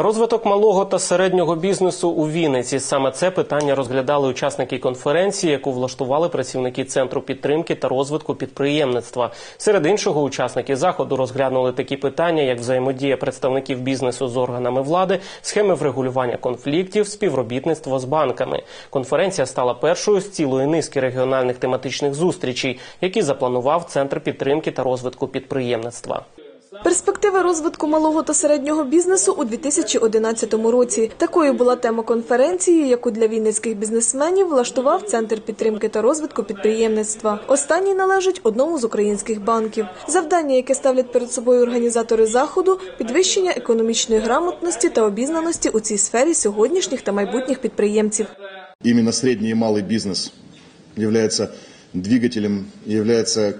Розвиток малого та середнього бізнесу у Вінниці. Саме це питання розглядали учасники конференції, яку влаштували працівники центру підтримки та розвитку підприємництва. Серед іншого, учасники заходу розглянули такі питання, як взаємодія представників бізнесу з органами влади, схеми врегулювання конфліктів, співробітництво з банками. Конференція стала першою з цілої низки регіональних тематичних зустрічей, які запланував центр підтримки та розвитку підприємництва. Перспективи розвитку малого та середнього бізнесу у 2011 році. Такою була тема конференції, яку для вінницьких бізнесменів влаштував Центр підтримки та розвитку підприємництва. Останній належить одному з українських банків. Завдання, яке ставлять перед собою організатори заходу, підвищення економічної грамотності та обізнаності у цій сфері сьогоднішніх та майбутніх підприємців. Именно средний и малый бизнес является двигателем, является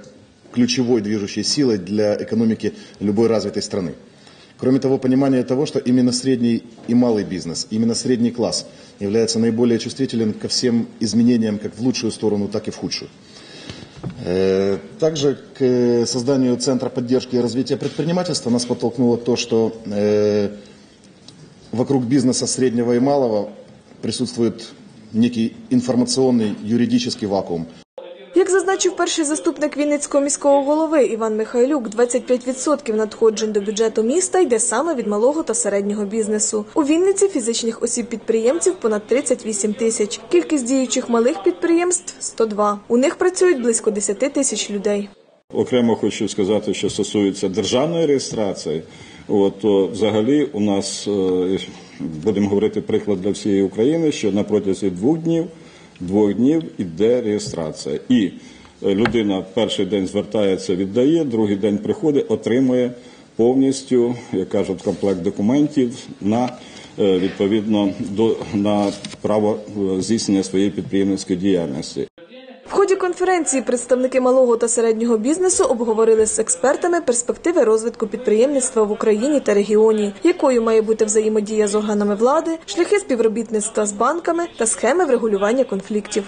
ключевой движущей силой для экономики любой развитой страны. Кроме того, понимание того, что именно средний и малый бизнес, именно средний класс является наиболее чувствителен ко всем изменениям как в лучшую сторону, так и в худшую. Э, Также к э, созданию Центра поддержки и развития предпринимательства нас подтолкнуло то, что э, вокруг бизнеса среднего и малого присутствует некий информационный юридический вакуум. Як зазначив перший заступник Вінницького міського голови Іван Михайлюк, 25% надходжень до бюджету міста йде саме від малого та середнього бізнесу. У Вінниці фізичних осіб-підприємців понад 38 тисяч. Кількість діючих малих підприємств – 102. У них працюють близько 10 тисяч людей. Окремо хочу сказати, що стосується державної реєстрації. От то взагалі у нас е, будемо говорити приклад для всієї України, що на протязі двох днів двох днів іде реєстрація, і е, людина перший день звертається, віддає, другий день приходить, отримує повністю, як кажуть, комплект документів на е, відповідно до на право е, здійснення своєї підприємницької діяльності. В ході конференції представники малого та середнього бізнесу обговорили з експертами перспективи розвитку підприємництва в Україні та регіоні, якою має бути взаємодія з органами влади, шляхи співробітництва з банками та схеми врегулювання конфліктів.